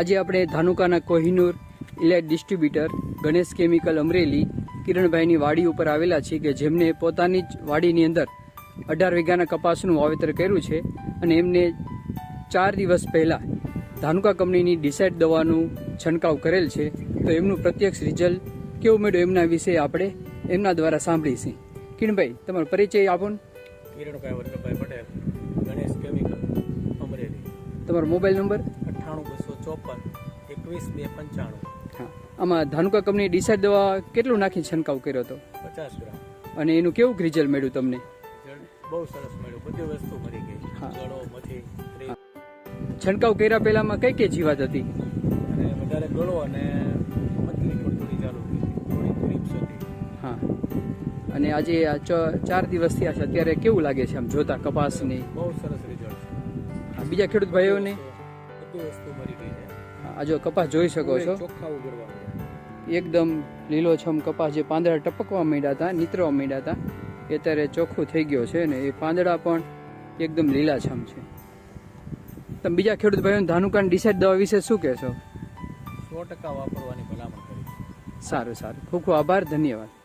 આજે આપણે ધાનુકાના Kohinoor elite distributor Ganesh chemical Amreli કિરણભાઈની વાડી ઉપર આવેલા છે કે જેમને પોતાની જ વાડીની અંદર અઢાર વીઘાના કપાસનું વાવેતર કર્યું છે અને એમને ચાર દિવસ પહેલાં ધાનુકા કંપનીની ડિસાઇડ દવાનું છંટકાવ કરેલ છે. તો એમનું પ્રત્યક્ષ રિઝલ્ટ કેવું મળ્યું એમના વિશે આપણે એમના દ્વારા સાંભળીશું. કિરણભાઈ તમારો પરિચય આપો ને. કિરણભાઈ વલ્લભભાઈ પટેલ ગણેશ કેમિકલ અમરેલી. તમારો મોબાઈલ નંબર ચોપન એકવીસ બે પંચાણું. હા. આમાં ધાનુકા કંપની ડિસાઇડ દવા કેટલું નાખી છંટકાવ કર્યો હતો? પચાસ ગ્રામ. અને એનું કેવું રિઝલ્ટ મળ્યું તમને? બહુ સરસ મળ્યું. બધી વસ્તુ મળી ગઈ. ગળો મથી છંટકાવ કર્યા પહેલામાં કઈ કઈ જીવાત હતી? અને વધારે ગળો અને મથલી થોડી ચાલુ થોડી ક્રીપ્સ હતી. હા. અને આજે ચાર દિવસ થયા છે. અત્યારે કેવું લાગે છે આમ જોતા કપાસની? બહુ સરસ રિઝલ્ટ બીજા ખેડૂત ભાઈઓને? બધી વસ્તુ મળી ગઈ છે. આ જો કપાસ જોઈ શકો છો. ચોખ્ખા એકદમ લીલોછમ કપાસ જે પાંદડા ટપકવા માંડ્યા હતા નીતરવા માંડ્યા હતા એ અત્યારે ચોખ્ખું થઈ ગયો છે ને એ પાંદડા પણ એકદમ લીલાછમ છે. તમે બીજા ખેડૂત ભાઈઓને ધાનુકાન ડિસાઇડ દવા વિશે શું કહેશો? સો ટકા વાપરવાની ભલામણ કરી. સારું સારું. ખૂબ ખૂબ આભાર. ધન્યવાદ.